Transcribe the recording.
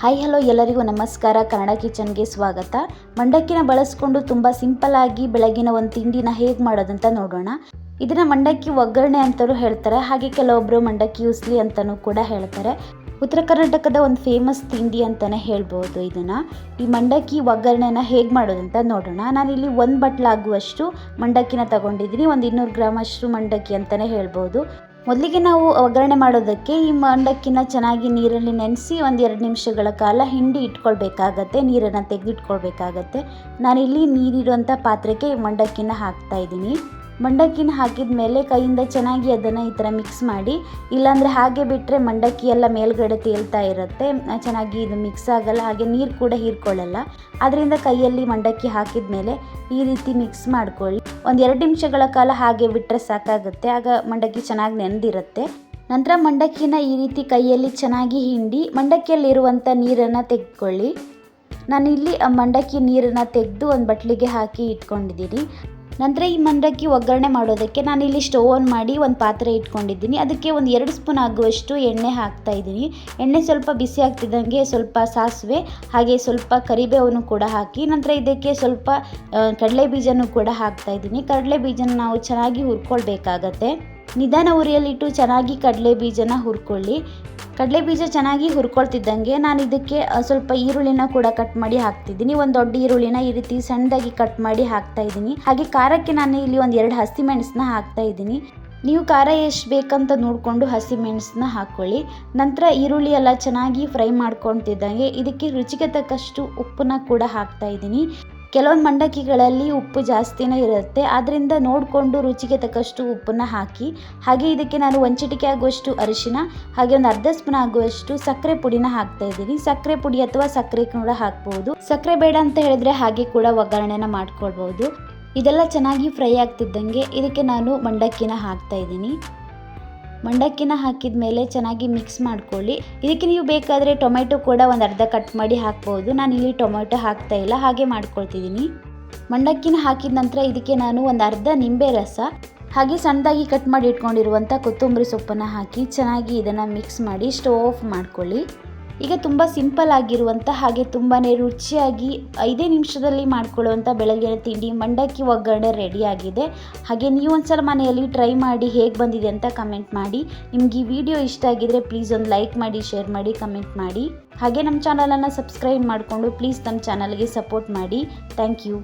Hi hello ಎಲ್ಲರಿಗೂ ನಮಸ್ಕಾರ. ಕನ್ನಡ ಕಿಚನ್ಗೆ ಸ್ವಾಗತ. ಮಂಡಕ್ಕಿನ ಬಳಸ್ಕೊಂಡು ತುಂಬ ಸಿಂಪಲ್ ಆಗಿ ಬೆಳಗಿನ ಒಂದು ತಿಂಡಿನ ಹೇಗೆ ಮಾಡೋದಂತ ನೋಡೋಣ. ಇದನ್ನ ಮಂಡಕ್ಕಿ ಒಗ್ಗರಣೆ ಅಂತಲೂ ಹೇಳ್ತಾರೆ. ಹಾಗೆ ಕೆಲವೊಬ್ಬರು ಮಂಡಕ್ಕಿ ಉಸ್ಲಿ ಅಂತಲೂ ಕೂಡ ಹೇಳ್ತಾರೆ. ಉತ್ತರ ಕರ್ನಾಟಕದ ಒಂದು ಫೇಮಸ್ ತಿಂಡಿ ಅಂತಲೇ ಹೇಳ್ಬೋದು ಇದನ್ನು. ಈ ಮಂಡಕ್ಕಿ ಒಗ್ಗರಣೆನ ಹೇಗೆ ಮಾಡೋದಂತ ನೋಡೋಣ. ನಾನಿಲ್ಲಿ ಒಂದು ಬಟ್ಲಾಗುವಷ್ಟು ಮಂಡಕ್ಕಿನ ತಗೊಂಡಿದ್ದೀನಿ. ಒಂದು ಇನ್ನೂರು ಗ್ರಾಮ್ ಅಷ್ಟು ಮಂಡಕ್ಕಿ ಅಂತಲೇ ಹೇಳ್ಬೋದು. ಮೊದಲಿಗೆ ನಾವು ಒಗ್ಗರಣೆ ಮಾಡೋದಕ್ಕೆ ಈ ಮಂಡಕ್ಕಿನ ಚೆನ್ನಾಗಿ ನೀರಲ್ಲಿ ನೆನೆಸಿ ಒಂದು ಎರಡು ನಿಮಿಷಗಳ ಕಾಲ ಹಿಂಡಿ ಇಟ್ಕೊಳ್ಬೇಕಾಗತ್ತೆ, ನೀರನ್ನು ತೆಗೆದಿಟ್ಕೊಳ್ಬೇಕಾಗತ್ತೆ. ನಾನಿಲ್ಲಿ ನೀರಿರುವಂಥ ಪಾತ್ರೆಗೆ ಈ ಮಂಡಕ್ಕಿನ ಹಾಕ್ತಾ ಇದ್ದೀನಿ. ಮಂಡಕ್ಕಿನ ಹಾಕಿದ ಮೇಲೆ ಕೈಯಿಂದ ಚೆನ್ನಾಗಿ ಅದನ್ನು ಈ ಥರ ಮಿಕ್ಸ್ ಮಾಡಿ, ಇಲ್ಲಾಂದರೆ ಹಾಗೆ ಬಿಟ್ಟರೆ ಮಂಡಕ್ಕಿ ಎಲ್ಲ ಮೇಲ್ಗಡೆ ತೇಲ್ತಾ ಇರುತ್ತೆ. ಚೆನ್ನಾಗಿ ಇದು ಮಿಕ್ಸ್ ಆಗಲ್ಲ, ಹಾಗೆ ನೀರು ಕೂಡ ಹೀರ್ಕೊಳ್ಳಲ್ಲ. ಅದರಿಂದ ಕೈಯಲ್ಲಿ ಮಂಡಕ್ಕಿ ಹಾಕಿದ ಮೇಲೆ ಈ ರೀತಿ ಮಿಕ್ಸ್ ಮಾಡ್ಕೊಳ್ಳಿ. ಒಂದು ಎರಡು ನಿಮಿಷಗಳ ಕಾಲ ಹಾಗೆ ಬಿಟ್ಟರೆ ಸಾಕಾಗುತ್ತೆ. ಆಗ ಮಂಡಕ್ಕಿ ಚೆನ್ನಾಗಿ ನೆನೆದಿರುತ್ತೆ. ನಂತರ ಮಂಡಕ್ಕಿನ ಈ ರೀತಿ ಕೈಯಲ್ಲಿ ಚೆನ್ನಾಗಿ ಹಿಂಡಿ ಮಂಡಕ್ಕಿಯಲ್ಲಿರುವಂಥ ನೀರನ್ನು ತೆಗೆದುಕೊಳ್ಳಿ ನಾನಿಲ್ಲಿ ಮಂಡಕ್ಕಿ ನೀರನ್ನು ತೆಗೆದು ಒಂದು ಬಟ್ಲಿಗೆ ಹಾಕಿ ಇಟ್ಕೊಂಡಿದ್ದೀನಿ. ನಂತರ ಈ ಮಂಡಕ್ಕಿ ಒಗ್ಗರಣೆ ಮಾಡೋದಕ್ಕೆ ನಾನಿಲ್ಲಿ ಸ್ಟವ್ ಆನ್ ಮಾಡಿ ಒಂದು ಪಾತ್ರೆ ಇಟ್ಕೊಂಡಿದ್ದೀನಿ. ಅದಕ್ಕೆ ಒಂದು ಎರಡು ಸ್ಪೂನ್ ಆಗುವಷ್ಟು ಎಣ್ಣೆ ಹಾಕ್ತಾ ಇದ್ದೀನಿ. ಎಣ್ಣೆ ಸ್ವಲ್ಪ ಬಿಸಿ ಆಗ್ತಿದ್ದಂಗೆ ಸ್ವಲ್ಪ ಸಾಸಿವೆ, ಹಾಗೆ ಸ್ವಲ್ಪ ಕರಿಬೇವನ್ನು ಕೂಡ ಹಾಕಿ ನಂತರ ಇದಕ್ಕೆ ಸ್ವಲ್ಪ ಕಡಲೆ ಬೀಜನೂ ಕೂಡ ಹಾಕ್ತಾ ಇದ್ದೀನಿ. ಕಡಲೆ ಬೀಜನ ನಾವು ಚೆನ್ನಾಗಿ ಹುರ್ಕೊಳ್ಬೇಕಾಗತ್ತೆ. ನಿಧಾನ ಉರಿಯಲ್ಲಿಟ್ಟು ಚೆನ್ನಾಗಿ ಕಡಲೆ ಬೀಜನ ಹುರ್ಕೊಳ್ಳಿ. ಕಡಲೆ ಬೀಜ ಚೆನ್ನಾಗಿ ಹುರ್ಕೊಳ್ತಿದ್ದಂಗೆ ನಾನು ಇದಕ್ಕೆ ಸ್ವಲ್ಪ ಈರುಳ್ಳಿನ ಕೂಡ ಕಟ್ ಮಾಡಿ ಹಾಕ್ತಿದ್ದೀನಿ. ಒಂದು ದೊಡ್ಡ ಈರುಳ್ಳಿನ ಈ ರೀತಿ ಸಣ್ಣದಾಗಿ ಕಟ್ ಮಾಡಿ ಹಾಕ್ತಾ ಇದ್ದೀನಿ. ಹಾಗೆ ಖಾರಕ್ಕೆ ನಾನು ಇಲ್ಲಿ ಒಂದು ಎರಡು ಹಸಿಮೆಣಸನ್ನ ಹಾಕ್ತಾ ಇದ್ದೀನಿ. ನೀವು ಖಾರ ಎಷ್ಟು ಬೇಕಂತ ನೋಡಿಕೊಂಡು ಹಸಿಮೆಣಸನ್ನ ಹಾಕ್ಕೊಳ್ಳಿ ನಂತರ ಈರುಳ್ಳಿ ಎಲ್ಲ ಚೆನ್ನಾಗಿ ಫ್ರೈ ಮಾಡ್ಕೊಳ್ತಿದ್ದಂಗೆ ಇದಕ್ಕೆ ರುಚಿಗೆ ತಕ್ಕಷ್ಟು ಉಪ್ಪನ್ನ ಕೂಡ ಹಾಕ್ತಾ ಇದ್ದೀನಿ. ಕೆಲವೊಂದು ಮಂಡಕ್ಕಿಗಳಲ್ಲಿ ಉಪ್ಪು ಜಾಸ್ತಿನೇ ಇರುತ್ತೆ. ಆದ್ದರಿಂದ ನೋಡಿಕೊಂಡು ರುಚಿಗೆ ತಕ್ಕಷ್ಟು ಉಪ್ಪನ್ನ ಹಾಕಿ, ಹಾಗೆ ಇದಕ್ಕೆ ನಾನು ಒಂದು ಆಗುವಷ್ಟು ಅರಿಶಿನ, ಹಾಗೆ ಒಂದು ಅರ್ಧ ಸ್ಪೂನ್ ಆಗುವಷ್ಟು ಸಕ್ಕರೆ ಪುಡಿನ ಹಾಕ್ತಾ ಇದ್ದೀನಿ. ಸಕ್ಕರೆ ಪುಡಿ ಅಥವಾ ಸಕ್ಕರೆ ಕೂಡ ಹಾಕ್ಬೋದು. ಸಕ್ಕರೆ ಬೇಡ ಅಂತ ಹೇಳಿದ್ರೆ ಹಾಗೆ ಕೂಡ ಒಗ್ಗರಣೆನ ಮಾಡ್ಕೊಳ್ಬೋದು. ಇದೆಲ್ಲ ಚೆನ್ನಾಗಿ ಫ್ರೈ ಆಗ್ತಿದ್ದಂಗೆ ಇದಕ್ಕೆ ನಾನು ಮಂಡಕ್ಕಿನ ಹಾಕ್ತಾ ಇದ್ದೀನಿ. ಮಂಡಕ್ಕಿನ ಹಾಕಿದ ಮೇಲೆ ಚೆನ್ನಾಗಿ ಮಿಕ್ಸ್ ಮಾಡ್ಕೊಳ್ಳಿ. ಇದಕ್ಕೆ ನೀವು ಬೇಕಾದರೆ ಟೊಮೆಟೊ ಕೂಡ ಒಂದು ಅರ್ಧ ಕಟ್ ಮಾಡಿ ಹಾಕ್ಬೋದು. ನಾನು ಇಲ್ಲಿ ಟೊಮೆಟೊ ಹಾಕ್ತಾ ಇಲ್ಲ, ಹಾಗೆ ಮಾಡ್ಕೊಳ್ತಿದ್ದೀನಿ. ಮಂಡಕ್ಕಿನ ಹಾಕಿದ ನಂತರ ಇದಕ್ಕೆ ನಾನು ಒಂದು ಅರ್ಧ ನಿಂಬೆ ರಸ, ಹಾಗೆ ಸಣ್ಣದಾಗಿ ಕಟ್ ಮಾಡಿ ಇಟ್ಕೊಂಡಿರುವಂಥ ಕೊತ್ತಂಬರಿ ಸೊಪ್ಪನ್ನು ಹಾಕಿ ಚೆನ್ನಾಗಿ ಇದನ್ನು ಮಿಕ್ಸ್ ಮಾಡಿ ಸ್ಟವ್ ಆಫ್ ಮಾಡ್ಕೊಳ್ಳಿ. ಈಗ ತುಂಬ ಸಿಂಪಲ್ ಆಗಿರುವಂಥ ಹಾಗೆ ತುಂಬಾ ರುಚಿಯಾಗಿ ಐದೇ ನಿಮಿಷದಲ್ಲಿ ಮಾಡ್ಕೊಳ್ಳುವಂಥ ಬೆಳಗ್ಗಿನ ತಿಂಡಿ ಮಂಡಕ್ಕಿ ಒಗ್ಗರಣೆ ರೆಡಿಯಾಗಿದೆ ಹಾಗೆ ನೀವು ಒಂದ್ಸಲ ಮನೆಯಲ್ಲಿ ಟ್ರೈ ಮಾಡಿ ಹೇಗೆ ಬಂದಿದೆ ಅಂತ ಕಮೆಂಟ್ ಮಾಡಿ. ನಿಮ್ಗೆ ಈ ವಿಡಿಯೋ ಇಷ್ಟ ಆಗಿದ್ರೆ ಪ್ಲೀಸ್ ಒಂದು ಲೈಕ್ ಮಾಡಿ ಶೇರ್ ಮಾಡಿ ಕಮೆಂಟ್ ಮಾಡಿ. ಹಾಗೆ ನಮ್ಮ ಚಾನಲನ್ನು ಸಬ್ಸ್ಕ್ರೈಬ್ ಮಾಡಿಕೊಂಡು ಪ್ಲೀಸ್ ನಮ್ಮ ಚಾನಲ್ಗೆ ಸಪೋರ್ಟ್ ಮಾಡಿ. Thank you